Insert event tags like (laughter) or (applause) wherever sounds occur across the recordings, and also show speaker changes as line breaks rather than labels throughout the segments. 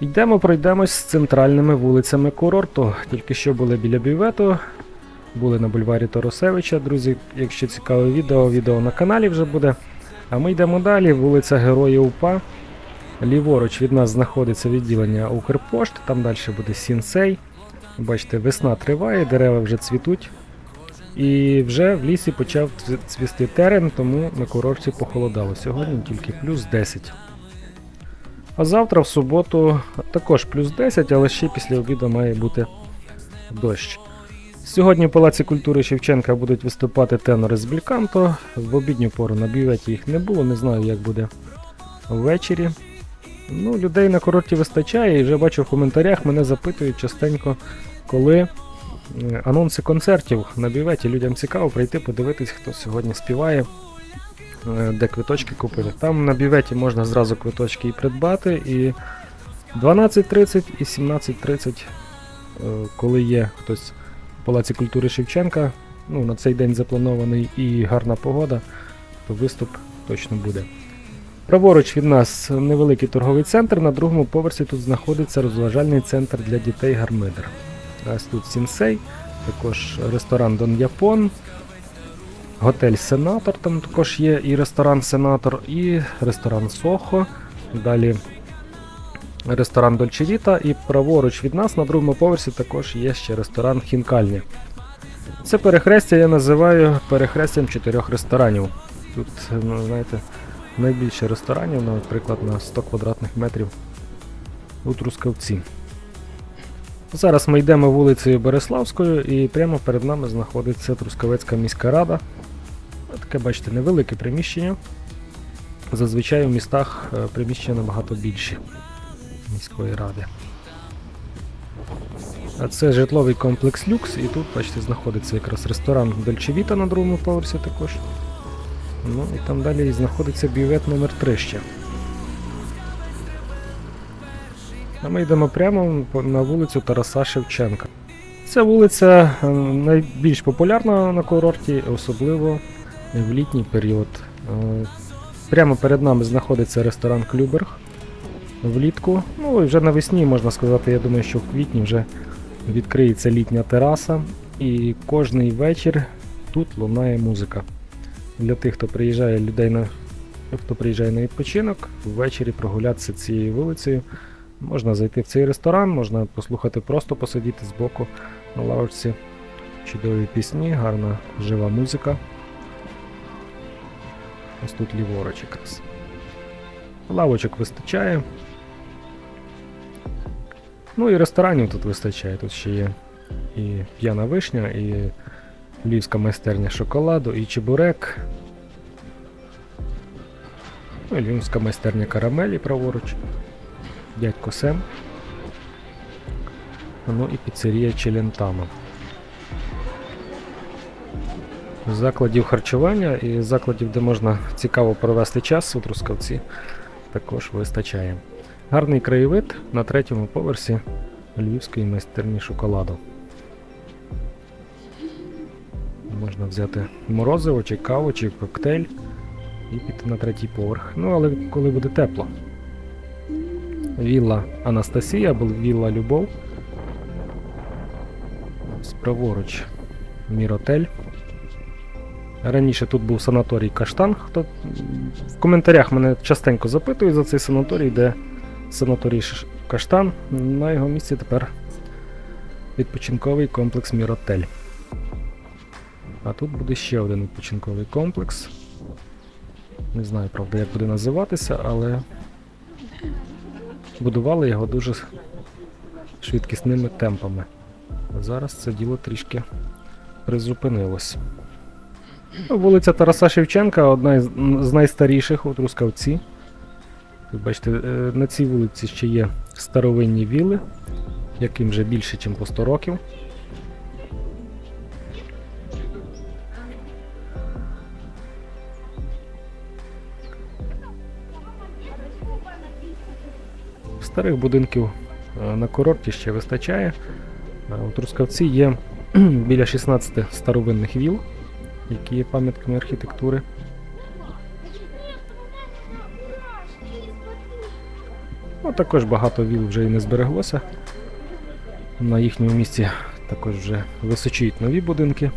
Йдемо, пройдемось з центральними вулицями курорту. Тільки що були біля бювету, були на бульварі Торосевича. Друзі, якщо цікаве відео, відео на каналі вже буде. А ми йдемо далі. Вулиця Героїв УПА. Ліворуч від нас знаходиться відділення Укрпошт, там далі буде Сінсей. Бачите, весна триває, дерева вже цвітуть. І вже в лісі почав цвісти терен, тому на курорті похолодало. Сьогодні тільки плюс 10. А завтра в суботу також плюс 10, але ще після обіду має бути дощ. Сьогодні в Палаці культури Шевченка будуть виступати тенори з Бельканто. В обідню пору на бюветі їх не було, не знаю, як буде ввечері. Ну, людей на курорті вистачає, і вже бачу в коментарях, мене запитують частенько, коли анонси концертів на бюветі. Людям цікаво прийти подивитись, хто сьогодні співає, де квиточки купити. Там на бюветі можна зразу квиточки і придбати, і 12.30 і 17.30, е, коли є хтось в Палаці культури Шевченка, ну, на цей день запланований і гарна погода, то виступ точно буде. Праворуч від нас невеликий торговий центр, на другому поверсі тут знаходиться розважальний центр для дітей Гармидер. Ось тут Сінсей, також ресторан Дон Япон, готель Сенатор, там також є і ресторан Сенатор, і ресторан Сохо. Далі ресторан Дольче Віта, і праворуч від нас на другому поверсі також є ще ресторан Хінкальня. Це перехрестя я називаю перехрестям чотирьох ресторанів. Тут, ну, знаєте, найбільше ресторанів, наприклад, на 100 квадратних метрів у Трускавці. Зараз ми йдемо вулицею Береславською і прямо перед нами знаходиться Трускавецька міська рада. Таке, бачите, невелике приміщення. Зазвичай у містах е, приміщення набагато більші міської ради. А це житловий комплекс Люкс, і тут, бачите, знаходиться якраз ресторан Дольче Віта на другому поверсі також. Ну і там далі знаходиться бювет номер 3 ще. А ми йдемо прямо на вулицю Тараса Шевченка. Ця вулиця е, найбільш популярна на курорті, особливо в літній період. Е, Прямо перед нами знаходиться ресторан Клюберг влітку. Ну і вже навесні, можна сказати, я думаю, що в квітні вже відкриється літня тераса, і кожний вечір тут лунає музика. Для тих, хто приїжджає людей на хто приїжджає на відпочинок, ввечері прогулятися цією вулицею. Можна зайти в цей ресторан, можна послухати, просто посидіти збоку на лавочці. Чудові пісні, гарна жива музика. Ось тут ліворуч якраз. Лавочок вистачає. Ну і ресторанів тут вистачає. Тут ще є і п'яна вишня, і львівська майстерня шоколаду, і чебурек. Ну, і львівська майстерня карамелі праворуч. Дядько Сем. Ну і піцерія Челентано. Закладів харчування і закладів, де можна цікаво провести час у Трускавці, також вистачає. Гарний краєвид на третьому поверсі львівської майстерні шоколаду. Можна взяти морозиво, чи каву, чи коктейль і піти на третій поверх. Ну, але коли буде тепло. Вілла Анастасія або Вілла Любов. Справоруч Міротель. Раніше тут був санаторій Каштан. Хто в коментарях мене частенько запитують за цей санаторій, де санаторій Каштан. На його місці тепер відпочинковий комплекс Міротель. А тут буде ще один відпочинковий комплекс. Не знаю, правда, як буде називатися, але будували його дуже швидкісними темпами. Зараз це діло трішки призупинилось. Вулиця Тараса Шевченка одна з найстаріших у Трускавці. Ви бачите, е, на цій вулиці ще є старовинні віли, яким вже більше, ніж по 100 років. Старих будинків е, на курорті ще вистачає. Е, У Трускавці є (clears throat) біля 16 старовинних віл, які є пам'ятками архітектури. От також багато віл вже і не збереглося. На їхньому місці також вже височують нові будинки.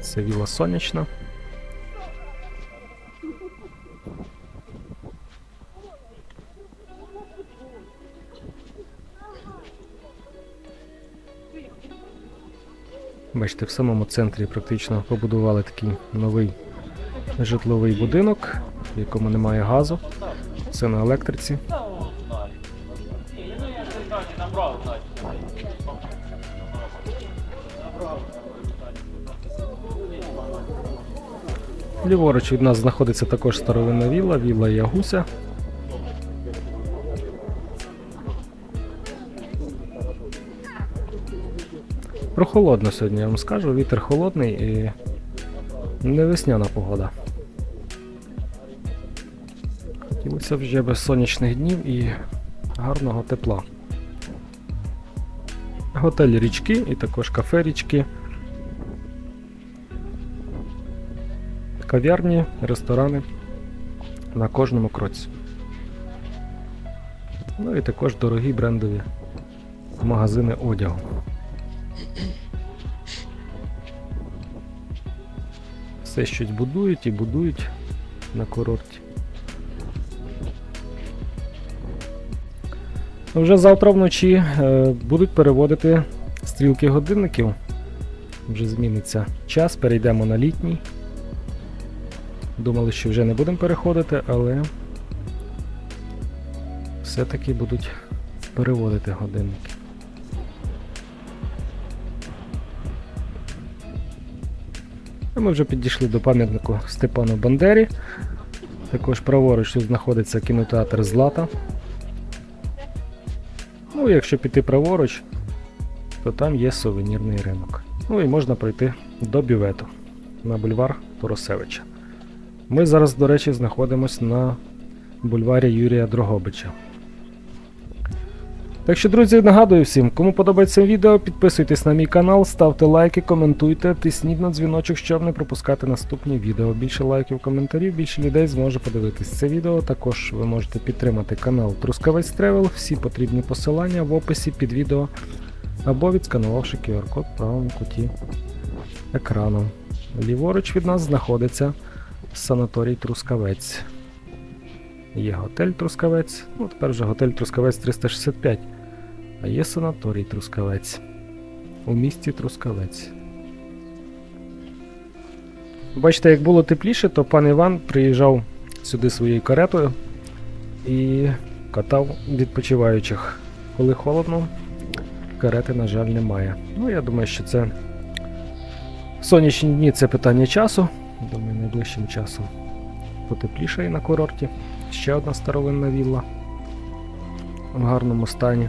Це віла сонячна. Бачите, в самому центрі практично побудували такий новий житловий будинок, в якому немає газу. Все на електриці. Ліворуч від нас знаходиться також старовинна вілла, вілла Ягуся. Прохолодно сьогодні, я вам скажу, вітер холодний і не весняна погода. Хотілося вже без сонячних днів і гарного тепла. Готель річки і також кафе річки. Кав'ярні, ресторани на кожному кроці. Ну і також дорогі брендові магазини одягу. Все щось будують і будують на курорті. Вже завтра вночі е, будуть переводити стрілки годинників. Вже зміниться час, перейдемо на літній. Думали, що вже не будемо переходити, але все-таки будуть переводити годинники. Ми вже підійшли до пам'ятнику Степану Бандері. Також праворуч тут знаходиться кінотеатр Злата. Ну, якщо піти праворуч, то там є сувенірний ринок. Ну і можна пройти до бювету на бульвар Торосевича. Ми зараз, до речі, знаходимося на бульварі Юрія Дрогобича. Так що, друзі, нагадую всім, кому подобається відео, підписуйтесь на мій канал, ставте лайки, коментуйте, тисніть на дзвіночок, щоб не пропускати наступні відео. Більше лайків, коментарів, більше людей зможе подивитись це відео. Також ви можете підтримати канал Трускавець Тревел, всі потрібні посилання в описі під відео або відсканувавши QR-код в правому куті екрану. Ліворуч від нас знаходиться санаторій Трускавець. Є готель Трускавець, ну тепер вже готель Трускавець 365, а є санаторій Трускавець у місті Трускавець. Бачите, як було тепліше, то пан Іван приїжджав сюди своєю каретою і катав відпочиваючих. Коли холодно, карети, на жаль, немає. Ну, я думаю, що це сонячні дні це питання часу. Думаю, найближчим часом потеплішає на курорті. Ще одна старовинна вілла в гарному стані.